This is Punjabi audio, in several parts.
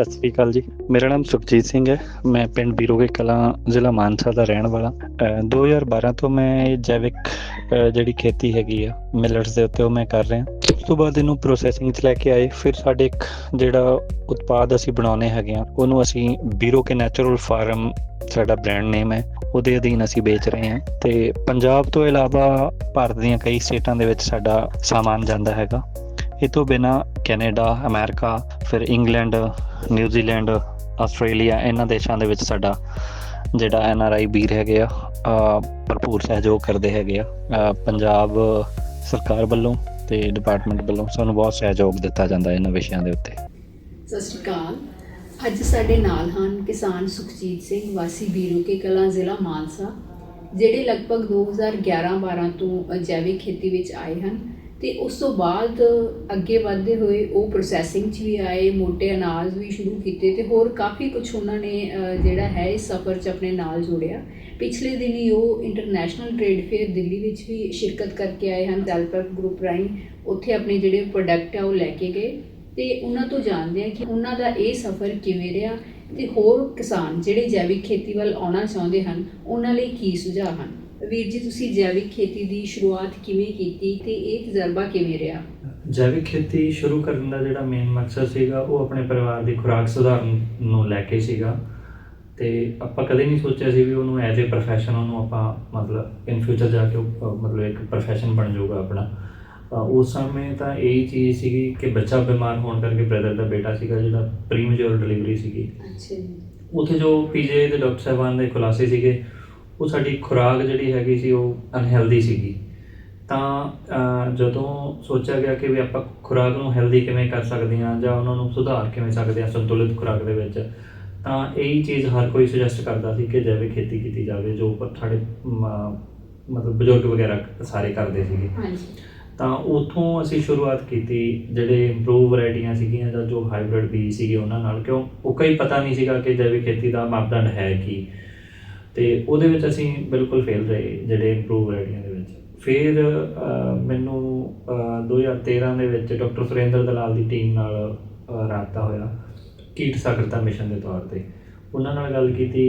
ਸਤਿ ਸ੍ਰੀ ਅਕਾਲ ਜੀ। ਮੇਰਾ ਨਾਮ ਸੁਖਜੀਤ ਸਿੰਘ ਹੈ। ਮੈਂ ਪਿੰਡ ਬੀਰੋਗੇ ਕਲਾਂ, ਜ਼ਿਲ੍ਹਾ ਮਾਨਸਾ ਦਾ ਰਹਿਣ ਵਾਲਾ। ਅਹ 2012 ਤੋਂ ਮੈਂ ਇਹ ਜੈਵਿਕ ਜਿਹੜੀ ਖੇਤੀ ਹੈਗੀ ਆ ਮਿਲਟਸ ਦੇ ਉੱਤੇ ਉਹ ਮੈਂ ਕਰ ਰਿਹਾ। ਉਸ ਤੋਂ ਬਾਅਦ ਇਹਨੂੰ ਪ੍ਰੋਸੈਸਿੰਗ 'ਚ ਲੈ ਕੇ ਆਏ। ਫਿਰ ਸਾਡੇ ਇੱਕ ਜਿਹੜਾ ਉਤਪਾਦ ਅਸੀਂ ਬਣਾਉਨੇ ਹੈਗੇ ਆ, ਉਹਨੂੰ ਅਸੀਂ ਬੀਰੋਕੇ ਨੈਚੁਰਲ ਫਾਰਮ ਸਾਡਾ ਬ੍ਰਾਂਡ ਨੇਮ ਹੈ। ਉਹਦੇ ਅਧੀਨ ਅਸੀਂ ਵੇਚ ਰਹੇ ਹਾਂ। ਤੇ ਪੰਜਾਬ ਤੋਂ ਇਲਾਵਾ ਭਾਰਤ ਦੀਆਂ ਕਈ ਸਟੇਟਾਂ ਦੇ ਵਿੱਚ ਸਾਡਾ ਸਾਮਾਨ ਜਾਂਦਾ ਹੈਗਾ। ਇਹ ਤੋਂ ਬਿਨਾ ਕੈਨੇਡਾ, ਅਮਰੀਕਾ, ਫਿਰ ਇੰਗਲੈਂਡ ਨਿਊਜ਼ੀਲੈਂਡ ਆਸਟ੍ਰੇਲੀਆ, ਇਹਨਾਂ ਦੇਸ਼ਾਂ ਦੇ ਵਿੱਚ ਸਾਡਾ ਜਿਹੜਾ ਐਨ ਆਰ ਆਈ ਵੀਰ ਹੈਗੇ ਆ ਭਰਪੂਰ ਸਹਿਯੋਗ ਕਰਦੇ ਹੈਗੇ ਆ। ਪੰਜਾਬ ਸਰਕਾਰ ਵੱਲੋਂ ਤੇ ਡਿਪਾਰਟਮੈਂਟ ਵੱਲੋਂ ਸਾਨੂੰ ਬਹੁਤ ਸਹਿਯੋਗ ਦਿੱਤਾ ਜਾਂਦਾ ਇਹਨਾਂ ਵਿਸ਼ਿਆਂ ਦੇ ਉੱਤੇ। ਸਤਿ ਸ਼੍ਰੀ ਅਕਾਲ। ਅੱਜ ਸਾਡੇ ਨਾਲ ਹਨ ਕਿਸਾਨ ਸੁਖਜੀਤ ਸਿੰਘ, ਵਾਸੀ ਬੀਰੂਕੇ ਕਲਾਂ, ਜ਼ਿਲ੍ਹਾ ਮਾਨਸਾ, ਜਿਹੜੇ ਲਗਭਗ 2011-12 ਤੋਂ ਜੈਵਿਕ ਖੇਤੀ ਵਿੱਚ ਆਏ ਹਨ। ਤੇ ਉਸ ਤੋਂ ਬਾਅਦ ਅੱਗੇ ਵਧਦੇ ਹੋਏ ਉਹ ਪ੍ਰੋਸੈਸਿੰਗ 'ਚ ਵੀ ਆਏ, ਮੋਟੇ ਅਨਾਜ ਵੀ ਸ਼ੁਰੂ ਕੀਤੇ ਤੇ ਹੋਰ ਕਾਫੀ ਕੁਝ ਉਹਨਾਂ ਨੇ ਜਿਹੜਾ ਹੈ ਇਸ ਸਫ਼ਰ 'ਚ ਆਪਣੇ ਨਾਲ ਜੋੜਿਆ। ਪਿਛਲੇ ਦਿਨੀ ਉਹ ਇੰਟਰਨੈਸ਼ਨਲ ਟ੍ਰੇਡ ਫੇਅਰ ਦਿੱਲੀ ਵਿੱਚ ਵੀ ਸ਼ਿਰਕਤ ਕਰਕੇ ਆਏ ਹਨ। ਸੈਲਫ ਗਰੁੱਪ ਰਾਹੀਂ ਉੱਥੇ ਆਪਣੇ ਜਿਹੜੇ ਪ੍ਰੋਡਕਟ ਆ ਉਹ ਲੈ ਕੇ ਗਏ ਤੇ ਉਹਨਾਂ ਤੋਂ ਜਾਣਦੇ ਆ ਕਿ ਉਹਨਾਂ ਦਾ ਇਹ ਸਫ਼ਰ ਕਿਵੇਂ ਰਿਹਾ ਤੇ ਹੋਰ ਕਿਸਾਨ ਜਿਹੜੇ ਜੈਵਿਕ ਖੇਤੀ ਵੱਲ ਆਉਣਾ ਚਾਹੁੰਦੇ ਹਨ, ਉਹਨਾਂ ਲਈ ਕੀ ਸੁਝਾਅ ਹਨ? ਵੀਰ ਜੀ ਤੁਸੀਂ ਜੈਵਿਕ ਖੇਤੀ ਦੀ ਸ਼ੁਰੂਆਤ ਕਿਵੇਂ ਕੀਤੀ ਤੇ ਇਹ ਤਜਰਬਾ ਕਿਵੇਂ ਰਿਹਾ? ਜੈਵਿਕ ਖੇਤੀ ਸ਼ੁਰੂ ਕਰਨ ਦਾ ਜਿਹੜਾ ਮੇਨ ਮਕਸਦ ਸੀਗਾ ਉਹ ਆਪਣੇ ਪਰਿਵਾਰ ਦੀ ਖੁਰਾਕ ਸੁਧਾਰਨ ਨੂੰ ਲੈ ਕੇ ਸੀਗਾ। ਤੇ ਆਪਾਂ ਕਦੇ ਨਹੀਂ ਸੋਚਿਆ ਸੀ ਵੀ ਉਹਨੂੰ ਐਜ਼ ਅ profession ਉਹਨੂੰ ਆਪਾਂ ਮਤਲਬ ਇਨ ਫਿਊਚਰ ਜਾ ਕੇ ਮਤਲਬ ਇੱਕ profession ਬਣ ਜਾਊਗਾ ਆਪਣਾ। ਉਸ ਸਮੇਂ ਤਾਂ ਇਹੀ ਚੀਜ਼ ਸੀਗੀ ਕਿ ਬੱਚਾ ਬਿਮਾਰ ਹੋਣ ਕਰਕੇ ਬ੍ਰਦਰ ਦਾ ਬੇਟਾ ਸੀਗਾ ਜਿਹੜਾ ਪ੍ਰੀਮੈਚੁਰ ਡਿਲੀਵਰੀ ਸੀਗੀ। ਅੱਛਾ ਜੀ। ਉੱਥੇ ਜੋ ਪੀਜੇ ਦੇ ਡਾਕਟਰ ਸਾਹਿਬਾਨ ਦੇ ਖੁਲਾਸੇ ਸੀਗੇ ਉਹ ਸਾਡੀ ਖੁਰਾਕ ਜਿਹੜੀ ਹੈਗੀ ਸੀ ਉਹ ਅਨਹੈਲਦੀ ਸੀਗੀ। ਤਾਂ ਜਦੋਂ ਸੋਚਿਆ ਗਿਆ ਕਿ ਵੀ ਆਪਾਂ ਖੁਰਾਕ ਨੂੰ ਹੈਲਦੀ ਕਿਵੇਂ ਕਰ ਸਕਦੇ ਹਾਂ ਜਾਂ ਉਹਨਾਂ ਨੂੰ ਸੁਧਾਰ ਕਿਵੇਂ ਸਕਦੇ ਹਾਂ ਸੰਤੁਲਿਤ ਖੁਰਾਕ ਦੇ ਵਿੱਚ ਤਾਂ ਇਹੀ ਚੀਜ਼ ਹਰ ਕੋਈ ਸੁਜੈਸਟ ਕਰਦਾ ਸੀ ਕਿ ਜੈਵਿਕ ਖੇਤੀ ਕੀਤੀ ਜਾਵੇ ਜੋ ਮ- ਮਤਲਬ ਬਜ਼ੁਰਗ ਵਗੈਰਾ ਸਾਰੇ ਕਰਦੇ ਸੀਗੇ। ਹਾਂਜੀ। ਤਾਂ ਉਥੋਂ ਅਸੀਂ ਸ਼ੁਰੂਆਤ ਕੀਤੀ ਜਿਹੜੇ ਇੰਪਰੂਵ ਵੈਰਾਈਟੀਆਂ ਸੀਗੀਆਂ ਜਾਂ ਜੋ ਹਾਈਬ੍ਰਿਡ ਬੀਜ ਸੀਗੇ ਉਹਨਾਂ ਨਾਲ ਕਿਉਂ? ਉਹ ਕਈ ਪਤਾ ਨਹੀਂ ਸੀਗਾ ਕਿ ਜੈਵਿਕ ਖੇਤੀ ਦਾ ਮਾਪਦੰਡ ਹੈ ਕੀ। ਤੇ ਉਹਦੇ ਵਿੱਚ ਅਸੀਂ ਬਿਲਕੁਲ ਫੇਲ ਰਹੇ ਜਿਹੜੇ ਇੰਪਰੂਵ ਵੈਰਾਈਟੀਆਂ ਦੇ ਵਿੱਚ। ਫਿਰ ਮੈਨੂੰ ਅਹ, 2013 ਦੇ ਵਿੱਚ ਡਾਕਟਰ ਸੁਰੇਂਦਰ ਦਲਾਲ ਦੀ ਟੀਮ ਨਾਲ ਰਾਬਤਾ ਹੋਇਆ ਕੀਟ ਸਾਗਰਤਾ ਮਿਸ਼ਨ ਦੇ ਤੌਰ ਤੇ। ਉਹਨਾਂ ਨਾਲ ਗੱਲ ਕੀਤੀ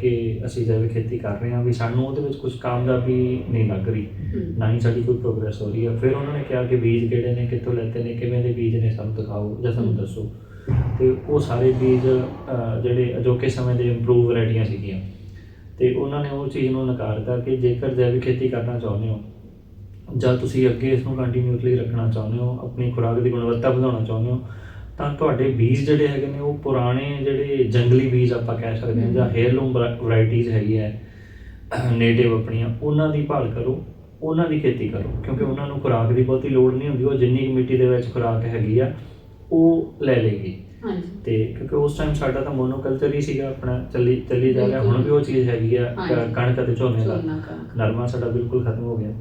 ਕਿ ਅਸੀਂ ਜੈਵਿਕ ਖੇਤੀ ਕਰ ਰਹੇ ਹਾਂ ਵੀ ਸਾਨੂੰ ਉਹਦੇ ਵਿੱਚ ਕੁਝ ਕਾਮਯਾਬੀ ਨਹੀਂ ਲੱਗ ਰਹੀ ਨਾ ਹੀ ਸਾਡੀ ਕੋਈ ਪ੍ਰੋਗਰੈਸ ਹੋ ਰਹੀ ਹੈ। ਫਿਰ ਉਹਨਾਂ ਨੇ ਕਿਹਾ ਕਿ ਬੀਜ ਕਿਹੜੇ ਨੇ ਕਿੱਥੋਂ ਲੈਤੇ ਨੇ ਕਿਵੇਂ ਦੇ ਬੀਜ ਨੇ ਸਾਨੂੰ ਦਿਖਾਓ ਜਾਂ ਸਾਨੂੰ ਦੱਸੋ। ਤੇ ਉਹ ਸਾਰੇ ਬੀਜ ਜਿਹੜੇ ਅਜੋਕੇ ਸਮੇਂ ਦੇ ਇੰਪਰੂਵ ਵੈਰਾਈਟੀਆਂ ਸੀਗੀਆਂ। ਤੇ ਉਹਨਾਂ ਨੇ ਉਹ ਚੀਜ਼ ਨੂੰ ਨਕਾਰਤਾ ਕਿ ਜੇਕਰ ਜੈਵਿਕ ਖੇਤੀ ਕਰਨਾ ਚਾਹੁੰਦੇ ਹੋ ਜਾਂ ਤੁਸੀਂ ਅੱਗੇ ਇਸ ਨੂੰ ਕੰਟੀਨਿਊਸਲੀ ਰੱਖਣਾ ਚਾਹੁੰਦੇ ਹੋ ਆਪਣੀ ਖੁਰਾਕ ਦੀ ਗੁਣਵੱਤਾ ਵਧਾਉਣਾ ਚਾਹੁੰਦੇ ਹੋ ਤਾਂ ਤੁਹਾਡੇ ਬੀਜ ਜਿਹੜੇ ਹੈਗੇ ਨੇ ਉਹ ਪੁਰਾਣੇ ਜਿਹੜੇ ਜੰਗਲੀ ਬੀਜ ਆਪਾਂ ਕਹਿ ਸਕਦੇ ਹਾਂ ਜਾਂ ਹੇਅਰਲੂਮ ਵੈਰਾਈਟੀਆਂ ਹੈਗੀਆਂ ਨੇਟਿਵ ਆਪਣੀਆਂ ਉਹਨਾਂ ਦੀ ਭਾਲ ਕਰੋ ਉਹਨਾਂ ਦੀ ਖੇਤੀ ਕਰੋ ਕਿਉਂਕਿ ਉਹਨਾਂ ਨੂੰ ਖੁਰਾਕ ਦੀ ਬਹੁਤੀ ਲੋੜ ਨਹੀਂ ਹੁੰਦੀ ਉਹ ਜਿੰਨੀ ਕੁ ਮਿੱਟੀ ਦੇ ਵਿੱਚ ਖੁਰਾਕ ਹੈਗੀ ਆ ਉਹ ਲੈ ਲੇਗੀ ਹਾਂਜੀ। ਤੇ ਕਿਉਂਕਿ ਉਸ ਟਾਈਮ ਸਾਡਾ ਤਾਂ ਮੋਨੋਕਲਚਰ ਹੀ ਸੀਗਾ ਆਪਣਾ ਚੱਲੀ ਚੱਲੀ ਜਾ ਰਿਹਾ। ਹੁਣ ਵੀ ਉਹ ਚੀਜ਼ ਹੈਗੀ ਆ ਹਾਂਜੀ। ਕਣਕ ਅਤੇ ਝੋਨੇ ਦਾ। ਝੋਨਾ ਕਣਕ। ਨਰਮਾ ਸਾਡਾ ਬਿਲਕੁਲ ਖਤਮ ਹੋ ਗਿਆ।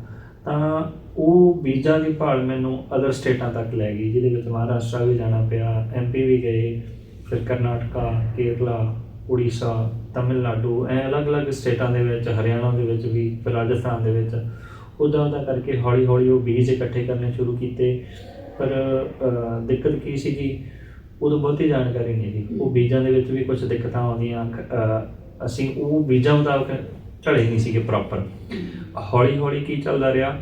ਤਾਂ ਉਹ ਬੀਜਾਂ ਦੀ ਭਾਲ ਮੈਨੂੰ ਅਦਰ ਸਟੇਟਾਂ ਤੱਕ ਲੈ ਗਈ ਜਿਹਦੇ ਵਿੱਚ ਮਹਾਰਾਸ਼ਟਰ ਵੀ ਜਾਣਾ ਪਿਆ ਐਮਪੀ ਵੀ ਗਏ ਫਿਰ ਕਰਨਾਟਕਾ ਕੇਰਲਾ ਉੜੀਸਾ ਤਮਿਲਨਾਡੂ ਐ ਅਲੱਗ-ਅਲੱਗ ਸਟੇਟਾਂ ਦੇ ਵਿੱਚ ਹਰਿਆਣਾ ਦੇ ਵਿੱਚ ਵੀ ਫਿਰ ਰਾਜਸਥਾਨ ਦੇ ਵਿੱਚ। ਉੱਦਾਂ ਉੱਦਾਂ ਕਰਕੇ ਹੌਲੀ-ਹੌਲੀ ਉਹ ਬੀਜ ਇਕੱਠੇ ਕਰਨੇ ਸ਼ੁਰੂ ਕੀਤੇ। ਪਰ ਅਹ, ਦਿੱਕਤ ਕੀ ਸੀਗੀ? ਉਦੋਂ ਬਹੁਤੀ ਜਾਣਕਾਰੀ ਨਹੀਂ ਸੀ। ਉਹ ਬੀਜਾਂ ਦੇ ਵਿੱਚ ਵੀ ਕੁਝ ਦਿੱਕਤਾਂ ਆਉਂਦੀਆਂ ਅਹ, ਅਸੀਂ ਉਹ ਬੀਜਾਂ ਮੁਤਾਬਕ ਢਲੇ ਨਹੀਂ ਸੀਗੇ ਪ੍ਰੋਪਰ ਹੌਲੀ ਹੌਲੀ ਕੀ ਚੱਲਦਾ ਰਿਹਾ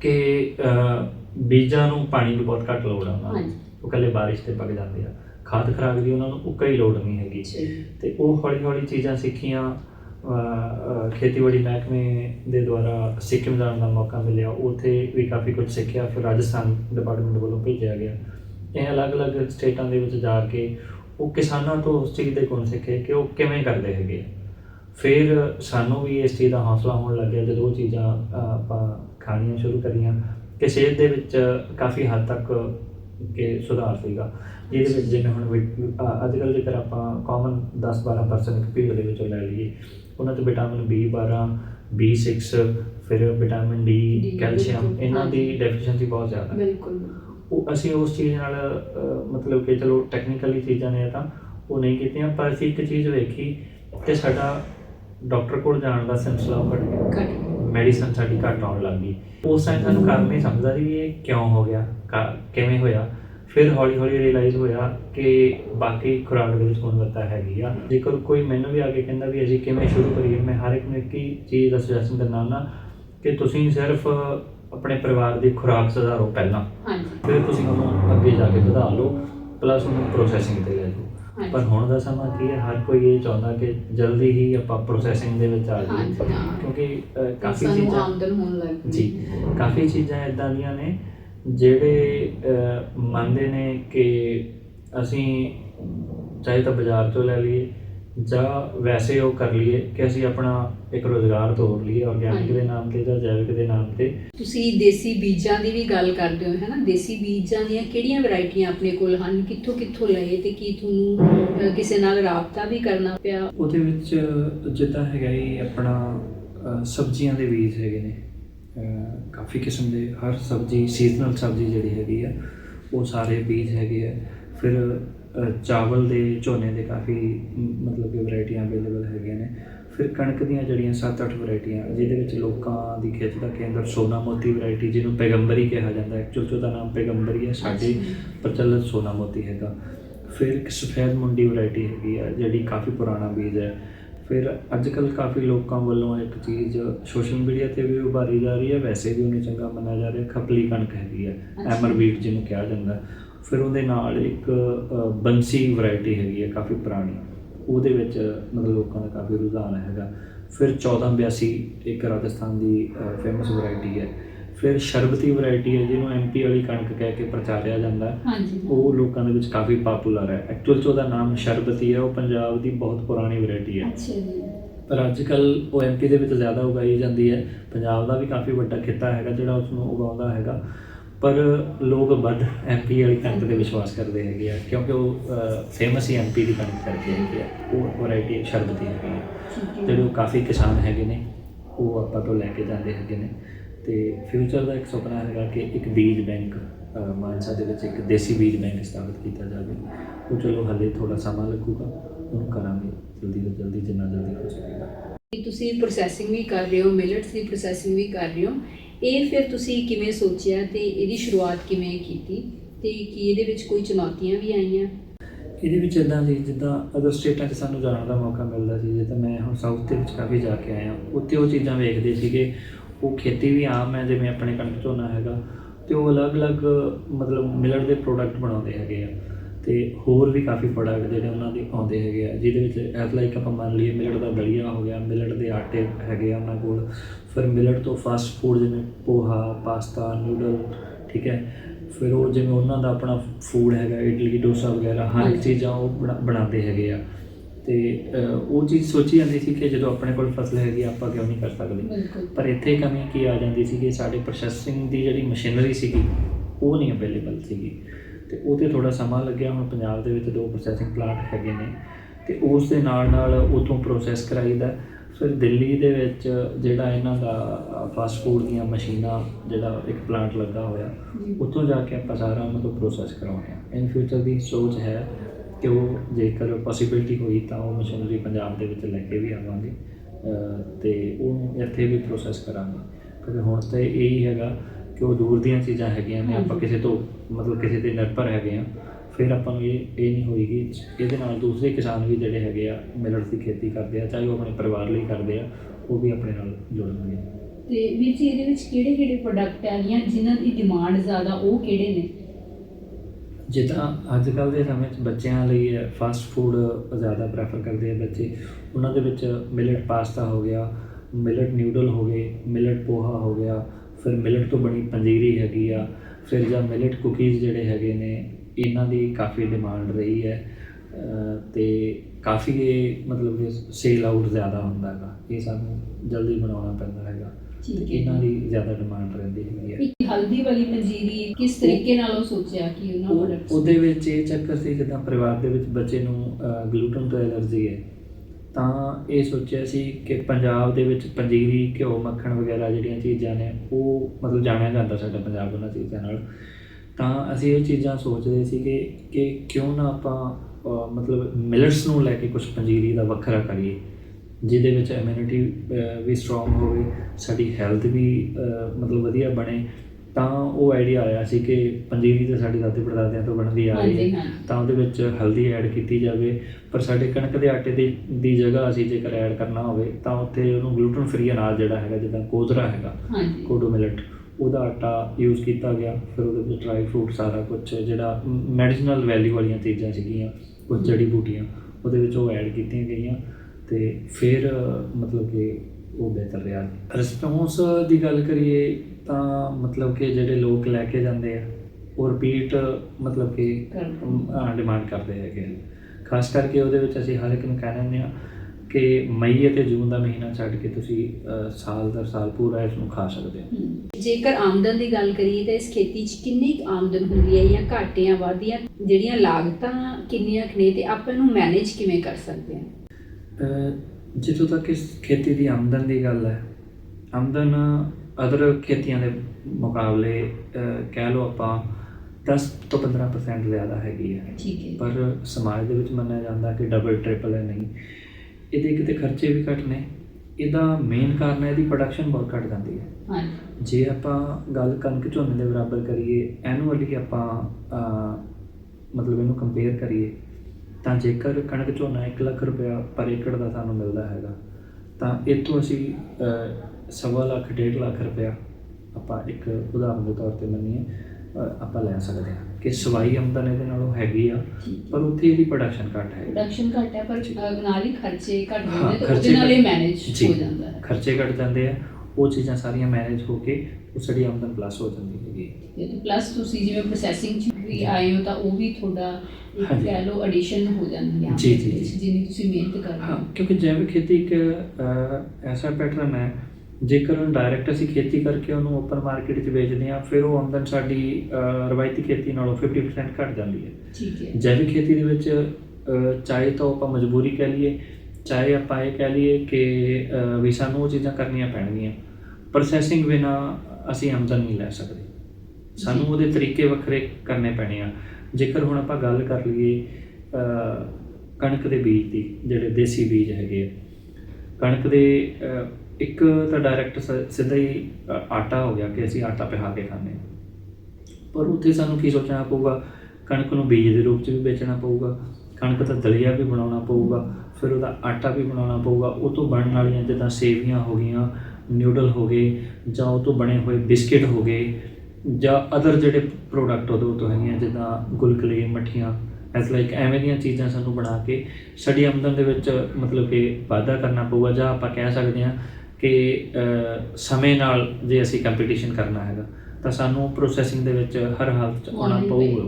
ਕਿ ਅਹ, ਬੀਜਾਂ ਨੂੰ ਪਾਣੀ ਦੀ ਬਹੁਤ ਘੱਟ ਲੋੜ ਆ ਉਹਨਾਂ ਨੂੰ। ਹਾਂਜੀ। ਉਹ ਕੱਲੇ ਬਾਰਿਸ਼ ਤੇ ਪੱਕ ਜਾਂਦੇ ਆ। ਖਾਦ ਖਰਾਕ ਦੀ ਉਹਨਾਂ ਨੂੰ ਉੱਕਾ ਹੀ ਲੋੜ ਨਹੀਂ ਹੈਗੀ। ਜੀ। ਤੇ ਉਹ ਹੌਲੀ ਹੌਲੀ ਚੀਜ਼ਾਂ ਸਿੱਖੀਆਂ ਅਹ, ਅਹ, ਖੇਤੀਬਾੜੀ ਮਹਿਕਮੇ ਦੇ ਦੁਆਰਾ ਸਿੱਕਿਮ ਜਾਣ ਦਾ ਮੌਕਾ ਮਿਲਿਆ। ਉੱਥੇ ਵੀ ਕਾਫੀ ਕੁਝ ਸਿੱਖਿਆ। ਫਿਰ ਰਾਜਸਥਾਨ ਡਿਪਾਰਟਮੈਂਟ ਵੱਲੋਂ ਭੇਜਿਆ ਗਿਆ। ਇਹ ਅਲੱਗ-ਅਲੱਗ ਸਟੇਟਾਂ ਦੇ ਵਿੱਚ ਜਾ ਕੇ ਉਹ ਕਿਸਾਨਾਂ ਤੋਂ ਉਸ ਚੀਜ਼ ਦੇ ਗੁਣ ਸਿੱਖੇ ਕਿ ਉਹ ਕਿਵੇਂ ਕਰਦੇ ਹੈਗੇ। ਫਿਰ ਸਾਨੂੰ ਵੀ ਇਸ ਚੀਜ਼ ਦਾ ਹੌਸਲਾ ਹੋਣ ਲੱਗਿਆ ਜਦੋਂ ਉਹ ਚੀਜ਼ਾਂ ਆਪਾਂ ਖਾਣੀਆਂ ਸ਼ੁਰੂ ਕਰੀਆਂ ਕਿ ਸਿਹਤ ਦੇ ਵਿੱਚ ਕਾਫੀ ਹੱਦ ਤੱਕ ਕਿ ਸੁਧਾਰ ਸੀਗਾ ਜਿਹਦੇ ਵਿੱਚ ਜਿਵੇਂ ਹੁਣ ਅੱਜ ਕੱਲ੍ਹ ਜੇਕਰ ਆਪਾਂ ਕਾਮਨ 10-12% ਇੱਕ ਭੀੜ ਦੇ ਵਿੱਚੋਂ ਲੈ ਲਈਏ ਉਹਨਾਂ 'ਚ ਵਿਟਾਮਿਨ B12 B6 ਫਿਰ ਵਿਟਾਮਿਨ D ਕੈਲਸ਼ੀਅਮ ਇਹਨਾਂ ਦੀ। ਡੈਫੀਸ਼ੀਐਂਸੀ ਬਹੁਤ ਜ਼ਿਆਦਾ ਹੈ ਬਿਲਕੁਲ ਉਹ ਅਸੀਂ ਉਸ ਚੀਜ਼ ਨਾਲ ਮਤਲਬ ਕਿ ਚਲੋ ਟੈਕਨੀਕਲੀ ਚੀਜ਼ਾਂ ਨੇ ਤਾਂ ਉਹ ਨਹੀਂ ਕੀਤੀਆਂ ਪਰ ਅਸੀਂ ਇੱਕ ਚੀਜ਼ ਵੇਖੀ ਕਿ ਸਾਡਾ ਡਾਕਟਰ ਕੋਲ ਜਾਣ ਦਾ ਸਿਲਸਿਲਾ ਘਟ ਗਿਆ। ਮੈਡੀਸਨ ਸਾਡੀ ਘੱਟ ਆਉਣ ਲੱਗ ਗਈ। ਉਸ ਟਾਈਮ ਸਾਨੂੰ ਕਾਰਨ ਨਹੀਂ ਸਮਝਦਾ ਸੀ ਵੀ ਇਹ ਕਿਉਂ ਹੋ ਗਿਆ ਕਿਵੇਂ ਹੋਇਆ। ਫਿਰ ਹੌਲੀ ਹੌਲੀ ਰਿਅਲਾਈਜ਼ ਹੋਇਆ ਕਿ ਬਾਕੀ ਖੁਰਾਕ ਦੇ ਵਿੱਚ ਗੁਣਵੱਤਾ ਹੈਗੀ ਆ। ਜੇਕਰ ਕੋਈ ਮੈਨੂੰ ਵੀ ਆ ਕੇ ਕਹਿੰਦਾ ਵੀ ਅਸੀਂ ਕਿਵੇਂ ਸ਼ੁਰੂ ਕਰੀਏ ਮੈਂ ਹਰ ਇੱਕ ਨੂੰ ਇੱਕ ਹੀ ਚੀਜ਼ ਦਾ ਸੁਜੈਸ਼ਨ ਦਿੰਦਾ ਹੁੰਦਾ ਕਿ ਤੁਸੀਂ ਸਿਰਫ ਆਪਣੇ ਪਰਿਵਾਰ ਦੀ ਖੁਰਾਕ ਸੁਧਾਰੋ ਪਹਿਲਾਂ। ਹਾਂਜੀ। ਫਿਰ ਤੁਸੀਂ ਉਹਨੂੰ ਅੱਗੇ ਜਾ ਕੇ ਵਧਾ ਲਓ ਪਲੱਸ ਉਹਨੂੰ ਪ੍ਰੋਸੈਸਿੰਗ ਤੇ ਲੈ ਜਾਓ ਹਾਂਜੀ। ਪਰ ਹੁਣ ਦਾ ਸਮਾਂ ਕੀ ਹੈ? ਹਰ ਕੋਈ ਇਹ ਚਾਹੁੰਦਾ ਕਿ ਜਲਦੀ ਹੀ ਆਪਾਂ ਪ੍ਰੋਸੈਸਿੰਗ ਦੇ ਵਿੱਚ ਆ ਜਾਈਏ। ਕਿਉਂਕਿ ਕਾਫੀ ਸਾਨੂੰ ਚੀਜ਼ਾਂ ਆਮਦਨ ਹੋਣ ਲੱਗ ਪਈ। ਜੀ ਕਾਫੀ ਚੀਜ਼ਾਂ ਇਦਾਂ ਦੀਆਂ ਨੇ ਜਿਹੜੇ ਮੰਨਦੇ ਨੇ ਕਿ ਅਸੀਂ ਚਾਹੇ ਤਾਂ ਬਾਜ਼ਾਰ ਤੋਂ ਲੈ ਲਈਏ ਜਾਂ ਵੈਸੇ ਉਹ ਕਰ ਲਈਏ ਕਿ ਅਸੀਂ ਆਪਣਾ ਇੱਕ ਰੋਜ਼ਗਾਰ ਤੋੜ ਲਈਏ ਆਰਗੈਨਿਕ। ਦੇ ਨਾਮ ਤੇ ਜਾਂ ਜੈਵਿਕ ਦੇ ਨਾਮ ਤੇ। ਤੁਸੀਂ ਦੇਸੀ ਬੀਜਾਂ ਦੀ ਵੀ ਗੱਲ ਕਰਦੇ ਹੋ ਹੈ ਨਾ ਦੇਸੀ ਬੀਜਾਂ ਦੀਆਂ ਕਿਹੜੀਆਂ ਵੈਰਾਈਟੀਆਂ ਆਪਣੇ ਕੋਲ ਹਨ? ਕਿੱਥੋਂ ਕਿੱਥੋਂ ਲਏ ਤੇ ਕੀ ਤੁਹਾਨੂੰ ਕਿਸੇ ਨਾਲ ਰਾਬਤਾ ਵੀ ਕਰਨਾ ਪਿਆ? ਉਹਦੇ ਵਿੱਚ ਜਿੱਦਾਂ ਹੈਗਾ ਇਹ ਆਪਣਾ ਸਬਜ਼ੀਆਂ ਦੇ ਬੀਜ ਹੈਗੇ ਨੇ। ਕਾਫੀ ਕਿਸਮ ਦੇ ਹਰ ਸਬਜ਼ੀ ਸੀਜ਼ਨਲ ਸਬਜ਼ੀ ਜਿਹੜੀ ਹੈਗੀ ਆ ਉਹ ਸਾਰੇ ਬੀਜ ਹੈਗੇ ਆ। ਫਿਰ ਚਾਵਲ ਦੇ ਝੋਨੇ ਦੇ ਕਾਫੀ ਮਤਲਬ ਕਿ ਵੈਰਾਈਟੀਆਂ ਅਵੇਲੇਬਲ ਹੈਗੀਆਂ ਨੇ। ਫਿਰ ਕਣਕ ਦੀਆਂ ਜਿਹੜੀਆਂ 7-8 ਵੈਰਾਈਟੀਆਂ ਜਿਹਦੇ ਵਿੱਚ ਲੋਕਾਂ ਦੀ ਖਿੱਚ ਦਾ ਕੇਂਦਰ ਸੋਨਾ ਮੋਤੀ ਵੈਰਾਈਟੀ ਜਿਹਨੂੰ ਪੈਗੰਬਰੀ ਕਿਹਾ ਜਾਂਦਾ ਹੈ। ਐਕਚੁਅਲ 'ਚ ਉਹਦਾ ਨਾਮ ਪੈਗੰਬਰੀ ਹੈ ਸਾਡੇ ਪ੍ਰਚਲਿਤ ਸੋਨਾ ਮੋਤੀ ਹੈਗਾ। ਫਿਰ ਇੱਕ ਸਫੈਦ ਮੁੰਡੀ ਵੈਰਾਈਟੀ ਹੈਗੀ ਆ ਜਿਹੜੀ ਕਾਫੀ ਪੁਰਾਣਾ ਬੀਜ ਹੈ। ਫਿਰ ਅੱਜ ਕੱਲ ਕਾਫੀ ਲੋਕਾਂ ਵੱਲੋਂ ਇੱਕ ਚੀਜ਼ ਸੋਸ਼ਲ ਮੀਡੀਆ ਤੇ ਵੀ ਉਭਾਰੀ ਜਾ ਰਹੀ ਹੈ ਵੈਸੇ ਵੀ ਉਹਨੂੰ ਚੰਗਾ ਮੰਨਿਆ ਜਾ ਰਿਹਾ ਖਪਲੀ ਕਣਕ ਹੈਗੀ ਅੱਛਾ। ਐਮਰ ਵੀਟ ਜਿਹਨੂੰ ਕਿਹਾ ਜਾਂਦਾ। ਫਿਰ ਉਹਦੇ ਨਾਲ ਇੱਕ ਬੰਸੀ ਵੈਰਾਈਟੀ ਹੈਗੀ ਹੈ ਕਾਫੀ ਪੁਰਾਣੀ। ਉਹਦੇ ਵਿੱਚ ਮਤਲਬ ਲੋਕਾਂ ਦਾ ਕਾਫੀ ਰੁਝਾਨ ਹੈਗਾ। ਫਿਰ 1482 ਇੱਕ ਰਾਜਸਥਾਨ ਦੀ ਫੇਮਸ ਵੈਰਾਈਟੀ ਹੈ। ਫਿਰ ਸ਼ਰਬਤੀ ਵੈਰਾਈਟੀ ਹੈ ਜਿਹਨੂੰ ਐਮਪੀ ਵਾਲੀ ਕਣਕ ਕਹਿ ਕੇ ਪ੍ਰਚਾਰਿਆ ਜਾਂਦਾ ਉਹ ਲੋਕਾਂ ਦੇ ਵਿੱਚ ਕਾਫੀ ਪਪੂਲਰ ਹੈ। ਐਕਚੁਅਲ 'ਚ ਉਹਦਾ ਨਾਮ ਸ਼ਰਬਤੀ ਹੈ। ਉਹ ਪੰਜਾਬ ਦੀ ਬਹੁਤ ਪੁਰਾਣੀ ਵੈਰਾਈਟੀ ਹੈ। ਅੱਛਾ ਜੀ। ਪਰ ਅੱਜ ਕੱਲ ਉਹ ਐਮਪੀ ਦੇ ਵਿੱਚ ਜ਼ਿਆਦਾ ਉਗਾਈ ਜਾਂਦੀ ਹੈ। ਪੰਜਾਬ ਦਾ ਵੀ ਕਾਫੀ ਵੱਡਾ ਖੇਤਾ ਹੈਗਾ ਜਿਹੜਾ ਉਸ ਨੂੰ ਉਗਾਉਂਦਾ ਹੈਗਾ। ਪਰ ਲੋਕ ਵੱਧ ਐਮਪੀ ਵਾਲੀ ਕਣਕ ਤੇ ਵਿਸ਼ਵਾਸ ਕਰਦੇ ਹੈਗੇ ਆ ਕਿਉਂਕਿ ਉਹ ਫੇਮਸ ਹੀ ਐਮਪੀ ਦੀ ਕਣਕ ਕਰਕੇ ਹੈਗੀ ਆ। ਉਹ ਵੈਰਾਈਟੀ ਸ਼ਰਬਤੀ ਹੈਗੀ ਹੈ। ਜਿਹੜੇ ਉਹ ਕਾਫੀ ਕਿਸਾਨ ਹੈਗੇ ਨੇ ਉਹ ਆਪਾਂ ਤੋਂ ਲੈ ਕੇ ਜਾਂਦੇ ਹੈਗੇ ਨੇ। ਤੇ ਫਿਊਚਰ ਦਾ ਇੱਕ ਸੁਪਨਾ ਹੈਗਾ ਕਿ ਇੱਕ ਬੀਜ ਬੈਂਕ ਮਾਨਸਾ ਦੇ ਵਿੱਚ ਇੱਕ ਦੇਸੀ ਬੀਜ ਬੈਂਕ ਸਥਾਪਿਤ ਕੀਤਾ ਜਾਵੇ। ਉਹ ਚਲੋ ਹਲੇ ਥੋੜਾ ਸਮਾਂ ਲੱਗੂਗਾ ਉਹਨੂੰ ਕਰਾਂਗੇ ਜਲਦੀ ਤੋਂ ਜਲਦੀ ਜਿੰਨਾ ਜਲਦੀ ਹੋ ਸਕੇਗਾ। ਤੁਸੀਂ ਪ੍ਰੋਸੈਸਿੰਗ ਵੀ ਕਰ ਰਹੇ ਹੋ ਮਿਲਟਸ ਦੀ ਪ੍ਰੋਸੈਸਿੰਗ ਵੀ ਕਰ ਰਹੇ ਹੋ। ਇਹ ਫਿਰ ਤੁਸੀਂ ਕਿਵੇਂ ਸੋਚਿਆ ਤੇ ਇਹਦੀ ਸ਼ੁਰੂਆਤ ਕਿਵੇਂ ਕੀਤੀ ਤੇ ਕੀ ਇਹਦੇ ਵਿੱਚ ਕੋਈ ਚੁਣੌਤੀਆਂ ਵੀ ਆਈਆਂ? ਇਹਦੇ ਵਿੱਚ ਇਦਾਂ ਸੀ, ਜਿੱਦਾਂ ਅਦਰ ਸਟੇਟਾਂ 'ਚ ਸਾਨੂੰ ਜਾਣ ਦਾ ਮੌਕਾ ਮਿਲਦਾ ਸੀ, ਜਿੱਦਾਂ ਮੈਂ ਹੁਣ ਸਾਊਥ ਦੇ ਵਿੱਚ ਕਾਫੀ ਜਾ ਕੇ ਆਇਆ, ਉੱਥੇ ਉਹ ਚੀਜ਼ਾਂ ਵੇਖਦੇ ਸੀਗੇ, ਉਹ ਖੇਤੀ ਵੀ ਆਮ ਹੈ, ਜਿਵੇਂ ਆਪਣੇ ਕਣਕ ਝੋਨਾ ਹੈਗਾ, ਤੇ ਉਹ ਅਲੱਗ-ਅਲੱਗ ਮਤਲਬ ਮਿਲਟ ਦੇ ਪ੍ਰੋਡਕਟ ਬਣਾਉਂਦੇ ਹੈਗੇ ਆ, ਤੇ ਹੋਰ ਵੀ ਕਾਫੀ ਪ੍ਰੋਡਕਟ ਜਿਹੜੇ ਉਹਨਾਂ ਦੇ ਆਉਂਦੇ ਹੈਗੇ ਆ, ਜਿਹਦੇ ਵਿੱਚ ਐਸ ਲਾਈਕ ਆਪਾਂ ਮੰਨ ਲਈਏ ਮਿਲਟ ਦਾ ਦਲੀਆ ਹੋ ਗਿਆ ਮਿਲਟ ਦੇ ਆਟੇ ਹੈਗੇ ਆ ਉਹਨਾਂ ਕੋਲ ਫਿਰ ਮਿਲਟ ਤੋਂ ਫਾਸਟ ਫੂਡ ਜਿਵੇਂ ਪੋਹਾ ਪਾਸਤਾ ਨੂਡਲ ਠੀਕ ਹੈ। ਫਿਰ ਉਹ ਜਿਵੇਂ ਉਹਨਾਂ ਦਾ ਆਪਣਾ ਫੂਡ ਹੈਗਾ ਇਡਲੀ ਡੋਸਾ ਵਗੈਰਾ ਹਰ ਇੱਕ। ਚੀਜ਼ਾਂ ਉਹ ਬਣਾ- ਬਣਾਉਂਦੇ ਹੈਗੇ ਆ। ਤੇ ਉਹ ਚੀਜ਼ ਸੋਚੀ ਜਾਂਦੀ ਸੀ ਕਿ ਜਦੋਂ ਆਪਣੇ ਕੋਲ ਫਸਲ ਹੈਗੀ ਆਪਾਂ ਕਿਉਂ ਨਹੀਂ ਕਰ ਸਕਦੇ? ਪਰ ਇੱਥੇ ਕਮੀ ਕੀ ਆ ਜਾਂਦੀ ਸੀ ਕਿ ਸਾਡੇ ਪ੍ਰੋਸੈਸਿੰਗ ਦੀ ਜਿਹੜੀ ਮਸ਼ੀਨਰੀ ਸੀਗੀ ਉਹ ਨਹੀਂ ਅਵੇਲੇਬਲ ਸੀਗੀ। ਤੇ ਉਹ ਤੇ ਥੋੜਾ ਸਮਾਂ ਲੱਗਿਆ ਹੁਣ ਪੰਜਾਬ ਦੇ ਵਿੱਚ ਦੋ ਪ੍ਰੋਸੈਸਿੰਗ ਪਲਾਂਟ ਹੈਗੇ ਨੇ। ਤੇ ਉਸ ਦੇ ਨਾਲ ਨਾਲ ਉਤੋਂ ਪ੍ਰੋਸੈਸ ਕਰਾਈਦਾ। ਫਿਰ ਦਿੱਲੀ ਦੇ ਵਿੱਚ ਜਿਹੜਾ ਇਹਨਾਂ ਦਾ ਫਾਸਟ ਫੂਡ ਦੀਆਂ ਮਸ਼ੀਨਾਂ ਜਿਹੜਾ ਇੱਕ ਪਲਾਂਟ ਲੱਗਾ ਹੋਇਆ। ਉੱਥੋਂ ਜਾ ਕੇ ਆਪਾਂ ਸਾਰਾ ਉਹਨਾਂ ਤੋਂ ਪ੍ਰੋਸੈਸ ਕਰਾਉਂਦੇ ਹਾਂ ਇਨ ਫਿਊਚਰ ਦੀ ਸੋਚ ਹੈ ਕਿ ਉਹ ਜੇਕਰ ਪੋਸੀਬਿਲਿਟੀ ਹੋਈ ਤਾਂ ਉਹ ਮਸ਼ੀਨਰੀ ਪੰਜਾਬ ਦੇ ਵਿੱਚ ਲੈ ਕੇ ਵੀ ਆਵਾਂਗੇ ਤੇ ਉਹਨੂੰ ਇੱਥੇ ਵੀ ਪ੍ਰੋਸੈਸ ਕਰਾਂਗੇ ਕਿਉਂਕਿ ਹੁਣ ਤਾਂ ਇਹ ਹੀ ਹੈਗਾ ਕਿ ਉਹ ਦੂਰ ਦੀਆਂ ਚੀਜ਼ਾਂ ਹੈਗੀਆਂ ਨੇ ਆਪਾਂ। ਕਿਸੇ ਤੋਂ ਮਤਲਬ ਕਿਸੇ ਤੇ ਨਿਰਭਰ ਹੈਗੇ ਆ ਫਿਰ ਆਪਾਂ ਨੂੰ ਇਹ ਇਹ ਨਹੀਂ ਹੋਏਗੀ ਇਹਦੇ ਨਾਲ ਦੂਸਰੇ ਕਿਸਾਨ ਵੀ ਜਿਹੜੇ ਹੈਗੇ ਆ ਮਿਲਟ ਦੀ ਖੇਤੀ ਕਰਦੇ ਆ ਚਾਹੇ ਉਹ ਆਪਣੇ ਪਰਿਵਾਰ ਲਈ ਕਰਦੇ ਆ ਉਹ ਵੀ ਆਪਣੇ ਨਾਲ ਜੁੜਨਗੇ। ਤੇ ਵੀਰ ਜੀ ਇਹਦੇ ਵਿੱਚ ਕਿਹੜੇ ਕਿਹੜੇ ਪ੍ਰੋਡਕਟ ਆ ਜਾਂ ਜਿਨ੍ਹਾਂ ਦੀ ਡਿਮਾਂਡ ਜ਼ਿਆਦਾ ਉਹ ਕਿਹੜੇ ਨੇ? ਜਿੱਦਾਂ ਅੱਜ ਕੱਲ੍ਹ ਦੇ ਸਮੇਂ 'ਚ ਬੱਚਿਆਂ ਲਈ ਫਾਸਟ ਫੂਡ ਜ਼ਿਆਦਾ ਪ੍ਰੈਫਰ ਕਰਦੇ ਆ ਬੱਚੇ। ਉਹਨਾਂ ਦੇ ਵਿੱਚ ਮਿਲਟ ਪਾਸਤਾ ਹੋ ਗਿਆ ਮਿਲਟ ਨਿਊਡਲ ਹੋ ਗਏ ਮਿਲਟ ਪੋਹਾ ਹੋ ਗਿਆ ਫਿਰ ਮਿਲਟ ਤੋਂ ਬਣੀ ਪੰਜੀਰੀ ਹੈਗੀ ਆ ਫਿਰ ਜਾਂ ਮਿਲਟ ਕੁਕੀਜ਼ ਜਿਹੜੇ ਹੈਗੇ ਨੇ ਇਹਨਾਂ ਦੀ ਕਾਫੀ ਡਿਮਾਂਡ ਰਹੀ ਹੈ ਤੇ ਕਾਫੀ ਇਹ ਮਤਲਬ ਕਿ ਸੇਲ ਆਊਟ ਜ਼ਿਆਦਾ ਹੁੰਦਾ ਹੈਗਾ। ਇਹ ਸਾਨੂੰ ਜਲਦੀ ਬਣਾਉਣਾ ਪੈਂਦਾ ਹੈਗਾ। ਇਹਨਾਂ ਦੀ ਜ਼ਿਆਦਾ ਡਿਮਾਂਡ ਰਹਿੰਦੀ ਹੈਗੀ ਹੈ। ਇੱਕ ਹਲਦੀ ਵਾਲੀ ਪੰਜੀਰੀ ਕਿਸ ਤਰੀਕੇ ਨਾਲ ਉਹ ਸੋਚਿਆ ਕਿ ਉਹਨਾਂ ਉਹ- ਪ੍ਰੋਡਕਟਸ ਉਹਦੇ ਵਿੱਚ ਇਹ ਚੱਕਰ ਸੀ ਜਿੱਦਾਂ ਪਰਿਵਾਰ ਦੇ ਵਿੱਚ ਬੱਚੇ ਨੂੰ ਗਲੂਟਨ ਤੋਂ ਐਲਰਜੀ ਹੈ ਤਾਂ ਇਹ ਸੋਚਿਆ ਸੀ ਕਿ ਪੰਜਾਬ ਦੇ ਵਿੱਚ ਪੰਜੀਰੀ ਘਿਓ ਮੱਖਣ ਵਗੈਰਾ ਜਿਹੜੀਆਂ ਚੀਜ਼ਾਂ ਨੇ ਉਹ ਮਤਲਬ ਜਾਣਿਆ ਜਾਂਦਾ ਸਾਡਾ ਪੰਜਾਬ ਉਹਨਾਂ ਚੀਜ਼ਾਂ ਨਾਲ। ਤਾਂ ਅਸੀਂ ਇਹ ਚੀਜ਼ਾਂ ਸੋਚਦੇ ਸੀਗੇ ਕਿ ਕਿਉਂ ਨਾ ਆਪਾਂ ਮਤਲਬ ਮਿਲਟਸ ਨੂੰ ਲੈ ਕੇ ਕੁਝ ਪੰਜੀਰੀ ਦਾ ਵੱਖਰਾ ਕਰੀਏ ਜਿਹਦੇ ਵਿੱਚ ਇਮਿਊਨਿਟੀ ਵੀ ਸਟਰੋਂਗ ਹੋਵੇ ਸਾਡੀ ਹੈਲਥ ਵੀ ਮਤਲਬ ਵਧੀਆ ਬਣੇ ਤਾਂ ਉਹ ਆਈਡੀਆ ਆਇਆ ਸੀ ਕਿ ਪੰਜੀਰੀ ਤੇ ਸਾਡੇ ਦਾਦੇ ਪੜਦਾਦਿਆਂ ਤੋਂ ਬਣਦੀ ਆ ਰਹੀ ਹੈ। ਤਾਂ ਉਹਦੇ ਵਿੱਚ ਹਲਦੀ ਐਡ ਕੀਤੀ ਜਾਵੇ ਪਰ ਸਾਡੇ ਕਣਕ ਦੇ ਆਟੇ ਦੀ ਦੀ ਜਗ੍ਹਾ ਅਸੀਂ ਜੇਕਰ ਐਡ ਕਰਨਾ ਹੋਵੇ ਤਾਂ ਉੱਥੇ ਉਹਨੂੰ ਗਲੂਟਨ ਫ੍ਰੀ ਅਨਾਜ ਜਿਹੜਾ ਹੈਗਾ ਜਿੱਦਾਂ ਕੋਦਰਾ ਹੈਗਾ ਕੋਡੋ ਮਿਲਟ ਉਹਦਾ ਆਟਾ ਯੂਜ਼ ਕੀਤਾ ਗਿਆ ਫਿਰ ਉਹਦੇ ਵਿੱਚ ਡਰਾਈ ਫਰੂਟ ਸਾਰਾ ਕੁਝ ਜਿਹੜਾ ਮੈਡੀਸਿਨਲ ਵੈਲਿਊ ਵਾਲੀਆਂ ਚੀਜ਼ਾਂ ਸੀਗੀਆਂ ਕੁਝ ਜੜੀ ਬੂਟੀਆਂ ਉਹਦੇ ਵਿੱਚ ਉਹ ਐਡ ਕੀਤੀਆਂ ਗਈਆਂ ਤੇ ਫਿਰ ਮਤਲਬ ਕਿ ਉਹ ਬਿਹਤਰ ਰਿਹਾ ਰਿਸਪੌਂਸ ਦੀ ਗੱਲ ਕਰੀਏ ਤਾਂ ਮਤਲਬ ਕਿ ਜਿਹੜੇ ਲੋਕ ਲੈ ਕੇ ਜਾਂਦੇ ਆ ਉਹ ਰਿਪੀਟ ਮਤਲਬ ਕਿ। ਡਿਮਾਂਡ ਕਰਦੇ ਹੈਗੇ। ਖਾਸ ਕਰਕੇ ਉਹਦੇ ਵਿੱਚ ਅਸੀਂ ਹਰ ਇੱਕ ਨੂੰ ਕਹਿ ਦਿੰਦੇ ਆ ਕਿ ਮਈ ਅਤੇ ਜੂਨ ਦਾ ਮਹੀਨਾ ਛੱਡ ਕੇ ਤੁਸੀਂ ਸਾਲ ਦਰ ਸਾਲ ਪੂਰਾ ਇਸ ਨੂੰ ਖਾ ਸਕਦੇ ਹੋ। ਜੇਕਰ ਆਮਦਨ ਦੀ ਗੱਲ ਕਰੀਏ ਤਾਂ ਇਸ ਖੇਤੀ 'ਚ ਕਿੰਨੀ ਆਮਦਨ ਹੁੰਦੀ ਹੈ ਜਾਂ ਘਾਟੇ ਜਾਂ ਵਾਧੀਆਂ ਜਿਹੜੀਆਂ ਲਾਗਤਾਂ ਕਿੰਨੀਆਂ ਨੇ ਤੇ ਆਪਾਂ ਇਹਨੂੰ ਮੈਨੇਜ ਕਿਵੇਂ ਕਰ ਸਕਦੇ ਹਾਂ? ਜਿੱਥੋਂ ਤੱਕ ਇਸ ਖੇਤੀ ਦੀ ਆਮਦਨ ਦੀ ਗੱਲ ਹੈ ਆਮਦਨ ਅਦਰ ਖੇਤੀਆਂ ਦੇ ਮੁਕਾਬਲੇ ਕਹਿ ਲਓ ਆਪਾਂ 10 ਤੋਂ 15% ਜ਼ਿਆਦਾ ਹੈਗੀ ਹੈ। ਠੀਕ ਹੈ। ਪਰ ਸਮਾਜ ਦੇ ਵਿੱਚ ਮੰਨਿਆ ਜਾਂਦਾ ਕਿ ਡਬਲ ਟ੍ਰਿਪਲ ਹੈ ਨਹੀਂ। ਇਹਦੇ ਕਿਤੇ ਖਰਚੇ ਵੀ ਘੱਟ ਨੇ। ਇਹਦਾ ਮੇਨ ਕਾਰਨ ਹੈ ਇਹਦੀ ਪ੍ਰੋਡਕਸ਼ਨ ਬਹੁਤ ਘੱਟ ਜਾਂਦੀ ਹੈ। ਹਾਂਜੀ। ਜੇ ਆਪਾਂ ਗੱਲ ਕਣਕ ਝੋਨੇ ਦੇ ਬਰਾਬਰ ਕਰੀਏ ਐਨੂਅਲੀ ਆਪਾਂ ਮਤਲਬ ਇਹਨੂੰ ਕੰਪੇਅਰ ਕਰੀਏ ਤਾਂ ਜੇਕਰ ਕਣਕ ਝੋਨਾ 1 ਲੱਖ ਰੁਪਇਆ ਪਰ ਏਕੜ ਦਾ ਸਾਨੂੰ ਮਿਲਦਾ ਹੈਗਾ ਤਾਂ ਇੱਥੋਂ ਅਸੀਂ ਸਵਾ ਲੱਖ ਡੇਢ ਲੱਖ ਰੁਪਇਆ ਆਪਾਂ ਇੱਕ ਉਦਾਹਰਨ ਦੇ ਤੌਰ ਤੇ ਮੰਨੀਏ ਆਪਾਂ ਲੈ ਸਕਦੇ ਹਾਂ ਕਿ ਸਵਾਈ ਆਮਦਨ ਇਹਦੇ ਨਾਲੋਂ ਹੈਗੀ ਆ ਪਰ ਉੱਥੇ ਇਹਦੀ ਪ੍ਰੋਡਕਸ਼ਨ ਘੱਟ ਹੈ ਪ੍ਰੋਡਕਸ਼ਨ ਘੱਟ ਹੈ ਪਰ ਨਾਲ ਹੀ ਖਰਚੇ ਘੱਟ ਹੁੰਦੇ ਤੇ ਉਹਦੇ ਨਾਲ ਇਹ ਮੈਨੇਜ। ਹੋ ਜਾਂਦਾ ਹੈ ਖਰਚੇ ਘੱਟ ਜਾਂਦੇ ਆ ਉਹ ਚੀਜ਼ਾਂ ਸਾਰੀਆਂ ਮੈਨੇਜ ਹੋ ਕੇ ਉਹ ਸਾਡੀ ਆਮਦਨ ਪਲੱਸ ਹੋ ਜਾਂਦੀ ਹੈਗੀ ਤੇ ਪਲੱਸ ਤੁਸੀਂ ਜਿਵੇਂ ਪ੍ਰੋਸੈਸਿੰਗ 'ਚ ਵੀ ਆਏ ਹੋ ਤਾਂ ਉਹ ਵੀ ਤੁਹਾਡਾ ਇੱਕ। ਕਹਿ ਲਓ ਐਡੀਸ਼ਨ ਹੋ ਜਾਂਦੀ ਹੈ ਜੀ, ਜੀ। ਜਿੰਨੀ ਤੁਸੀਂ ਮਿਹਨਤ ਕਰਦੇ ਹਾਂ ਕਿਉਂਕਿ ਜੈਵਿਕ ਖੇਤੀ ਇੱਕ ਐਸਾ ਪੈਟਰਨ ਹੈ ਜੇਕਰ ਉਹਨੂੰ ਡਾਇਰੈਕਟ ਅਸੀਂ ਖੇਤੀ ਕਰਕੇ ਉਹਨੂੰ ਓਪਨ ਮਾਰਕੀਟ 'ਚ ਵੇਚਦੇ ਹਾਂ ਫਿਰ ਉਹ ਆਮਦਨ ਸਾਡੀ ਰਵਾਇਤੀ ਖੇਤੀ ਨਾਲੋਂ 50% ਘਟ ਜਾਂਦੀ ਹੈ। ਠੀਕ ਹੈ। ਜੈਵਿਕ ਖੇਤੀ ਦੇ ਵਿੱਚ ਚਾਹੇ ਤਾਂ ਆਪਾਂ ਮਜਬੂਰੀ ਕਹਿ ਲਈਏ ਚਾਹੇ ਆਪਾਂ ਇਹ ਕਹਿ ਲਈਏ ਕਿ ਵੀ ਸਾਨੂੰ ਉਹ ਚੀਜ਼ਾਂ ਕਰਨੀਆਂ ਪੈਣਗੀਆਂ ਪ੍ਰੋਸੈਸਿੰਗ ਬਿਨਾ ਅਸੀਂ ਆਮਦਨ ਨਹੀਂ ਲੈ ਸਕਦੇ। ਸਾਨੂੰ। ਉਹਦੇ ਤਰੀਕੇ ਵੱਖਰੇ ਕਰਨੇ ਪੈਣੇ ਆ। ਜੇਕਰ ਹੁਣ ਆਪਾਂ ਗੱਲ ਕਰ ਲਈਏ ਕਣਕ ਦੇ ਬੀਜ ਦੀ ਜਿਹੜੇ ਦੇਸੀ ਬੀਜ ਹੈਗੇ ਆ ਕਣਕ ਦੇ ਇੱਕ ਤਾਂ ਡਾਇਰੈਕਟ ਸਿੱਧਾ ਹੀ ਆਟਾ ਹੋ ਗਿਆ ਕਿ ਅਸੀਂ ਆਟਾ ਪਿਹਾ ਕੇ ਖਾਂਦੇ ਹਾਂ। ਪਰ ਉੱਥੇ ਸਾਨੂੰ ਕੀ ਸੋਚਣਾ ਪਊਗਾ? ਕਣਕ ਨੂੰ ਬੀਜ ਦੇ ਰੂਪ 'ਚ ਵੀ ਵੇਚਣਾ ਪਊਗਾ, ਕਣਕ ਦਾ ਦਲੀਆ ਵੀ ਬਣਾਉਣਾ ਪਊਗਾ, ਫਿਰ ਉਹਦਾ ਆਟਾ ਵੀ ਬਣਾਉਣਾ ਪਊਗਾ, ਉਹ ਤੋਂ ਬਣਨ ਵਾਲੀਆਂ ਜਿੱਦਾਂ ਸੇਵੀਆਂ ਹੋ ਗਈਆਂ ਨਿਊਡਲ ਹੋ ਗਏ, ਜਾਂ ਉਹ ਤੋਂ ਬਣੇ ਹੋਏ ਬਿਸਕਿਟ ਹੋ ਗਏ, ਜਾਂ ਅਦਰ ਜਿਹੜੇ ਪ੍ਰੋਡਕਟ ਉਹਦੇ ਤੋਂ ਹੈਗੀਆਂ, ਜਿੱਦਾਂ ਗੁਲਗਲੇ ਮੱਠੀਆਂ ਐਸ ਲਾਈਕ ਐਵੇਂ ਦੀਆਂ ਚੀਜ਼ਾਂ ਸਾਨੂੰ ਬਣਾ ਕੇ, ਸਾਡੀ ਆਮਦਨ ਦੇ ਵਿੱਚ ਮਤਲਬ ਕਿ ਵਾਧਾ ਕਰਨਾ ਪਊਗਾ, ਜਾਂ ਆਪਾਂ ਕਹਿ ਸਕਦੇ ਹਾਂ ਕਿ ਸਮੇਂ ਨਾਲ ਜੇ ਅਸੀਂ ਕੰਪੀਟੀਸ਼ਨ ਕਰਨਾ ਹੈਗਾ ਤਾਂ ਸਾਨੂੰ ਪ੍ਰੋਸੈਸਿੰਗ ਦੇ ਵਿੱਚ ਹਰ ਹਾਲਤ 'ਚ ਆਉਣਾ ਹੀ ਪਊਗਾ।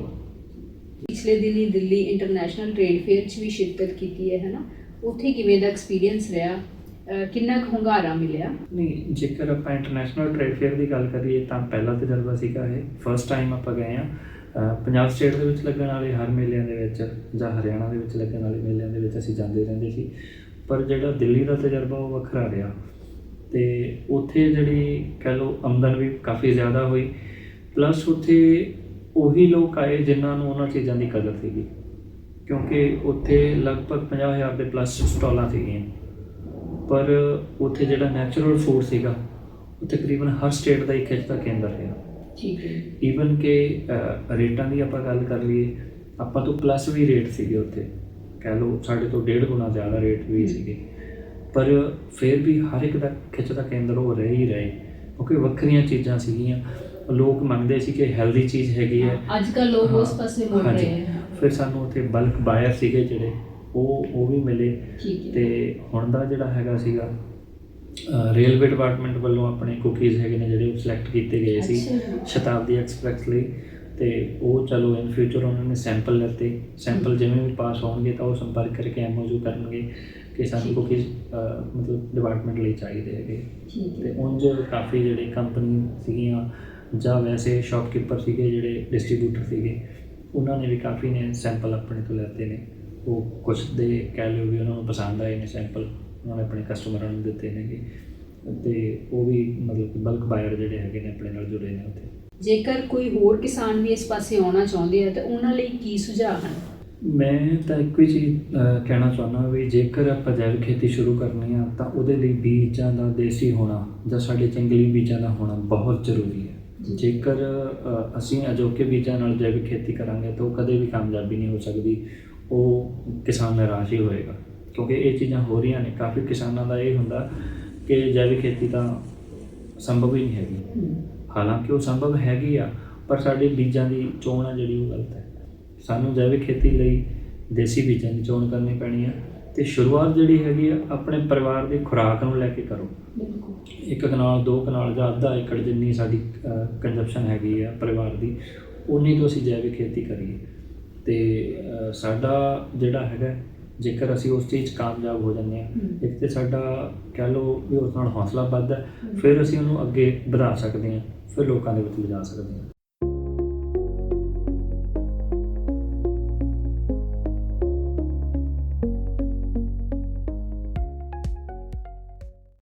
ਪਿਛਲੇ ਦਿਨੀ ਦਿੱਲੀ ਇੰਟਰਨੈਸ਼ਨਲ ਟ੍ਰੇਡ ਫੇਅਰ 'ਚ ਵੀ ਸ਼ਿਰਕਤ ਕੀਤੀ ਹੈ ਹੈਨਾ? ਉੱਥੇ ਕਿਵੇਂ ਦਾ ਐਕਸਪੀਰੀਅੰਸ ਰਿਹਾ? ਕਿੰਨਾ ਕੁ ਹੁੰਗਾਰਾ ਮਿਲਿਆ? ਨਹੀਂ ਜੇਕਰ ਆਪਾਂ ਇੰਟਰਨੈਸ਼ਨਲ ਟ੍ਰੇਡ ਫੇਅਰ ਦੀ ਗੱਲ ਕਰੀਏ ਤਾਂ ਪਹਿਲਾ ਤਜਰਬਾ ਸੀਗਾ ਇਹ। ਫਰਸਟ ਟਾਈਮ ਆਪਾਂ ਗਏ ਆ ਪੰਜਾਬ ਸਟੇਟ ਦੇ ਵਿੱਚ ਲੱਗਣ ਵਾਲੇ ਹਰ ਮੇਲਿਆਂ ਦੇ ਵਿੱਚ ਜਾਂ ਹਰਿਆਣਾ ਦੇ ਵਿੱਚ ਲੱਗਣ ਵਾਲੇ ਮੇਲਿਆਂ ਦੇ ਵਿੱਚ ਅਸੀਂ ਜਾਂਦੇ ਰਹਿੰਦੇ ਸੀ। ਪਰ ਜਿਹੜਾ ਦਿੱਲੀ ਦਾ ਤਜਰਬਾ ਉਹ ਵੱਖਰਾ ਰਿਹਾ। ਤੇ ਉੱਥੇ ਜਿਹੜੀ ਕਹਿ ਲਓ ਆਮਦਨ ਵੀ ਕਾਫੀ ਜ਼ਿਆਦਾ ਹੋਈ। ਪਲੱਸ ਉੱਥੇ ਉਹੀ ਲੋਕ ਆਏ ਜਿਨ੍ਹਾਂ ਨੂੰ ਉਹਨਾਂ ਚੀਜ਼ਾਂ ਦੀ ਕਦਰ ਸੀਗੀ। ਕਿਉਂਕਿ ਉੱਥੇ ਲਗਭਗ 50000 ਦੇ ਪਲੱਸ ਸਟਾਲਾਂ ਸੀਗੀਆਂ। ਪਰ ਉੱਥੇ ਜਿਹੜਾ ਨੈਚੁਰਲ ਫੂਡ ਸੀਗਾ ਉਹ ਤਕਰੀਬਨ ਹਰ ਸਟੇਟ ਦਾ ਇੱਕ ਖਿੱਚ ਦਾ ਕੇਂਦਰ ਰਿਹਾ। ਠੀਕ ਹੈ। ਈਵਨ ਕਿ ਰੇਟਾਂ ਦੀ ਆਪਾਂ ਗੱਲ ਕਰ ਲਈਏ ਆਪਾਂ ਤੋਂ ਪਲੱਸ ਵੀ ਰੇਟ ਸੀਗੇ ਉੱਥੇ। ਕਹਿ ਲਓ ਸਾਡੇ ਤੋਂ ਡੇਢ ਗੁਣਾ ਜ਼ਿਆਦਾ ਰੇਟ ਵੀ ਸੀਗੇ। ਪਰ ਫਿਰ ਵੀ ਹਰ ਇੱਕ ਦਾ ਖਿੱਚ ਦਾ ਕੇਂਦਰ ਉਹ ਰਹਿ ਹੀ ਰਹੇ ਕਿਉਂਕਿ ਵੱਖਰੀਆਂ ਚੀਜ਼ਾਂ ਸੀਗੀਆਂ। ਲੋਕ ਮੰਗਦੇ ਸੀ ਕਿ ਹੈਲਦੀ ਚੀਜ਼ ਹੈਗੀ ਹੈ। ਅੱਜ ਕੱਲ ਲੋਕ ਉਸ ਪਾਸੇ ਮੁੜ। ਰਹੇ ਹਨ ਫਿਰ ਸਾਨੂੰ ਉੱਥੇ ਬਲਕ ਬਾਇਰ ਸੀਗੇ ਜਿਹੜੇ ਉਹ ਉਹ ਵੀ ਮਿਲੇ। ਤੇ ਹੁਣ ਦਾ ਜਿਹੜਾ ਹੈਗਾ ਸੀਗਾ ਰੇਲਵੇ ਡਿਪਾਰਟਮੈਂਟ ਵੱਲੋਂ ਆਪਣੇ ਕੁਕੀਜ਼ ਹੈਗੇ ਨੇ ਜਿਹੜੇ ਉਹ ਸਿਲੈਕਟ ਕੀਤੇ ਗਏ ਸੀ। ਸ਼ਤਾਬਦੀ ਐਕਸਪ੍ਰੈਸ ਲਈ। ਤੇ ਉਹ ਚਲੋ ਇਨ ਫਿਊਚਰ ਉਹਨਾਂ ਨੇ ਸੈਂਪਲ ਲੈਤੇ। ਸੈਂਪਲ ਜਿਵੇਂ ਵੀ ਪਾਸ ਹੋਣਗੇ ਤਾਂ ਉਹ ਸੰਪਰਕ ਕਰਕੇ ਐਮਓਯੂ ਕਰਨਗੇ। ਕਿ ਸਾਨੂੰ। ਕੁਕੀਜ਼ ਮਤਲਬ ਡਿਪਾਰਟਮੈਂਟ ਲਈ ਚਾਹੀਦੇ ਹੈਗੇ। ਤੇ ਉਂਝ ਕਾਫੀ ਜਿਹੜੇ ਕੰਪਨੀ ਸੀਗੀਆਂ ਜਾਂ ਵੈਸੇ ਸ਼ਾਪਕੀਪਰ ਸੀਗੇ ਜਿਹੜੇ ਡਿਸਟ੍ਰੀਬਿਊਟਰ ਸੀਗੇ ਉਹਨਾਂ ਨੇ ਵੀ ਕਾਫੀ ਨੇ ਸੈਂਪਲ ਆਪਣੇ ਤੋਂ ਲੈਤੇ ਨੇ। ਉਹ ਕੁਝ ਦੇ ਕਹਿ ਲਿਓ ਵੀ ਉਹਨਾਂ ਨੂੰ ਪਸੰਦ ਆਏ ਨੇ ਸੈਂਪਲ ਉਹਨਾਂ ਨੇ ਆਪਣੇ ਕਸਟਮਰਾਂ ਨੂੰ ਦਿੱਤੇ ਨੇਗੇ। ਤੇ ਉਹ ਵੀ ਮਤਲਬ ਕਿ ਬਲਕ ਬਾਇਰ ਜਿਹੜੇ ਹੈਗੇ ਨੇ ਆਪਣੇ ਨਾਲ ਜੁੜੇ ਨੇ ਉੱਥੇ। ਜੇਕਰ ਕੋਈ ਹੋਰ ਕਿਸਾਨ ਵੀ ਇਸ ਪਾਸੇ ਆਉਣਾ ਚਾਹੁੰਦੇ ਆ ਤਾਂ ਉਹਨਾਂ ਲਈ ਕੀ ਸੁਝਾਅ ਹਨ? ਮੈਂ ਤਾਂ ਇੱਕੋ ਹੀ ਚੀਜ਼ ਅਹ, ਕਹਿਣਾ ਚਾਹੁੰਦਾ ਵੀ ਜੇਕਰ ਆਪਾਂ ਜੈਵਿਕ ਖੇਤੀ ਸ਼ੁਰੂ ਕਰਨੀ ਆ ਤਾਂ ਉਹਦੇ ਲਈ ਬੀਜਾਂ ਦਾ ਦੇਸੀ ਹੋਣਾ ਜਾਂ ਸਾਡੇ ਜੰਗਲੀ ਬੀਜਾਂ ਦਾ ਹੋਣਾ ਬਹੁਤ ਜ਼ਰੂਰੀ ਹੈ। ਜੇਕਰ ਅ, ਅਸੀਂ ਅਜੋਕੇ ਬੀਜਾਂ ਨਾਲ ਜੈਵਿਕ ਖੇਤੀ ਕਰਾਂਗੇ ਤਾਂ ਉਹ ਕਦੇ ਵੀ ਕਾਮਯਾਬੀ ਨਹੀਂ ਹੋ ਸਕਦੀ ਉਹ ਕਿਸਾਨ ਨਿਰਾਸ਼ ਹੀ ਹੋਏਗਾ। ਕਿਉਂਕਿ ਇਹ ਚੀਜ਼ਾਂ ਹੋ ਰਹੀਆਂ ਨੇ ਕਾਫੀ ਕਿਸਾਨਾਂ ਦਾ ਇਹ ਹੁੰਦਾ ਕਿ ਜੈਵਿਕ ਖੇਤੀ ਤਾਂ ਸੰਭਵ ਹੀ ਨਹੀਂ ਹੈਗੀ। ਹਾਲਾਂਕਿ ਉਹ ਸੰਭਵ ਹੈਗੀ ਆ ਪਰ ਸਾਡੇ ਬੀਜਾਂ ਦੀ ਚੋਣ ਆ ਜਿਹੜੀ ਉਹ ਗਲਤ ਹੈ। ਸਾਨੂੰ ਜੈਵਿਕ ਖੇਤੀ ਲਈ ਦੇਸੀ ਬੀਜਾਂ ਦੀ ਚੋਣ ਕਰਨੀ ਪੈਣੀ ਆ ਤੇ ਸ਼ੁਰੂਆਤ ਜਿਹੜੀ ਹੈਗੀ ਆ ਆਪਣੇ ਪਰਿਵਾਰ ਦੀ ਖੁਰਾਕ ਨੂੰ ਲੈ ਕੇ ਕਰੋ। ਬਿਲਕੁਲ। ਇੱਕ ਕਨਾਲ ਦੋ ਕਨਾਲ ਜਾਂ ਅੱਧਾ ਏਕੜ ਜਿੰਨੀ ਸਾਡੀ ਕੰਜਪਸ਼ਨ ਹੈਗੀ ਆ ਪਰਿਵਾਰ ਦੀ ਉਨੀ ਤੋਂ ਅਸੀਂ ਜੈਵਿਕ ਖੇਤੀ ਕਰੀਏ। ਤੇ ਸਾਡਾ ਜਿਹੜਾ ਹੈਗਾ ਜੇਕਰ ਅਸੀਂ ਉਸ ਚੀਜ਼ ਕਾਮਯਾਬ ਹੋ ਜਾਂਦੇ ਹਾਂ। ਇੱਕ ਤੇ ਸਾਡਾ ਕਹਿ ਲਓ ਵੀ ਉਸ ਨਾਲ ਹੌਸਲਾ ਵੱਧਦਾ ਫਿਰ ਅਸੀਂ ਉਹਨੂੰ ਅੱਗੇ ਵਧਾ ਸਕਦੇ ਹਾਂ ਫਿਰ ਲੋਕਾਂ ਦੇ ਵਿੱਚ ਲਿਜਾ ਸਕਦੇ ਹਾਂ